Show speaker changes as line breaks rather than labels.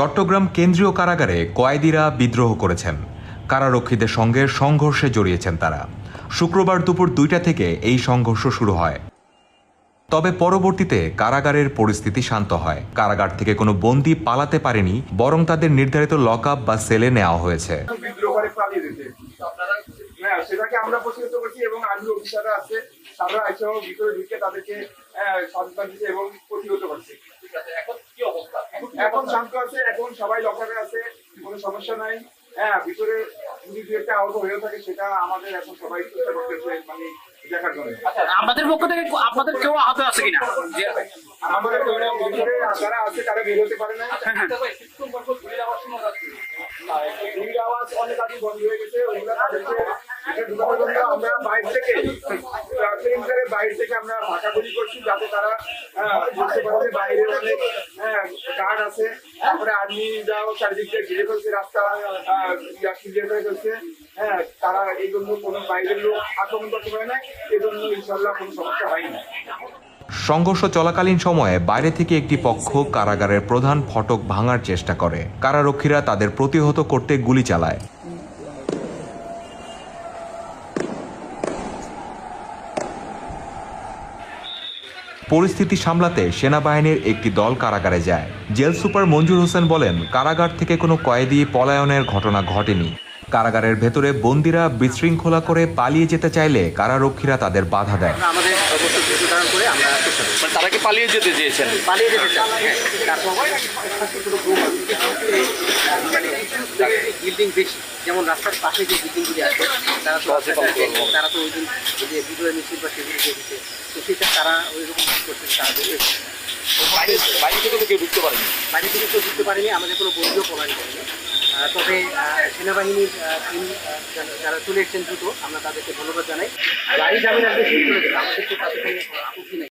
চট্টগ্রাম কেন্দ্রীয় কারাগারে কয়েদিরা বিদ্রোহ করেছেন। কারারক্ষীদের সঙ্গে সংঘর্ষে জড়িয়েছেন তারা। শুক্রবার দুপুর দুইটা থেকে এই সংঘর্ষ শুরু হয়। তবে পরবর্তীতে কারাগারের পরিস্থিতি শান্ত হয়। কারাগার থেকে কোনো বন্দি পালাতে পারেনি, বরং তাদের নির্ধারিত লক আপ বা সেলে নেওয়া হয়েছে।
হ্যাঁ এবং এখন শান্ত আছে এখন সবাই লকারে আছে কোনো সমস্যা নাই। হ্যাঁ ভিতরে যদি দু একটা আহত হয়েও থাকে সেটা আমাদের এখন সবাই চেষ্টা করতেছে মানে দেখার জন্য।
আপনাদের পক্ষ থেকে আপনাদের কেউ আহত আছে কিনা?
আমাদের ভিতরে যারা আছে তারা বের হতে পারে না অনেক আগে বন্ধ হয়ে গেছে ফাঁকাগুলি করছি যাতে তারা হ্যাঁ, বুঝতে বাইরে অনেক গার্ড আছে তারপরে আর্মি যাও রাস্তা ক্লিয়ার করে হ্যাঁ তারা এই জন্য কোনো বাইরের লোক আক্রমণ করতে পারে না। এই জন্য ইনশাল্লাহ কোনো সমস্যা হয়নি।
সংঘর্ষ চলাকালীন সময়ে বাইরে থেকে একটি পক্ষ কারাগারের প্রধান ফটক ভাঙার চেষ্টা করে। কারারক্ষীরা তাদের প্রতিহত করতে গুলি চালায়। পরিস্থিতি সামলাতে সেনাবাহিনীর একটি দল কারাগারে যায়। জেল সুপার মঞ্জুর হোসেন বলেন, কারাগার থেকে কোনো কয়েদি পলায়নের ঘটনা ঘটেনি। কারাগারের ভেতরে বন্দিরা বিশৃঙ্খলা করে পালিয়ে যেতে চাইলে কারারক্ষীরা তাদের বাধা দেয়।
আমাদের অবশ্য করে আমরা চেষ্টা
মানে তারা কি পালিয়ে যেতে চেয়েছেন?
পালিয়ে যেতে চাই তারপর বিল্ডিং বেশি। যেমন রাস্তার পাশে যে বিল্ডিংগুলি আছে তারা তো তারা তো ওই দিন যে বিদ্রোহের মিছিল বা সেগুলি দেখেছে তো সেটা তারা ওই রকম করতে তারা
বাইরে বাইরে থেকে তো কেউ ঢুকতে পারেনি।
বাইরে থেকে কেউ বুঝতে পারেনি আমাদের কোনো বন্ধুও প্রমাণ করেনি তবে সেনাবাহিনীর টিম যারা চলে এসেছেন দ্রুত, আমরা তাদেরকে ধন্যবাদ জানাই। গাড়ি যাবেন আজকে শুরু আমাদের তো তাদের কোনো আপত্তি নেই।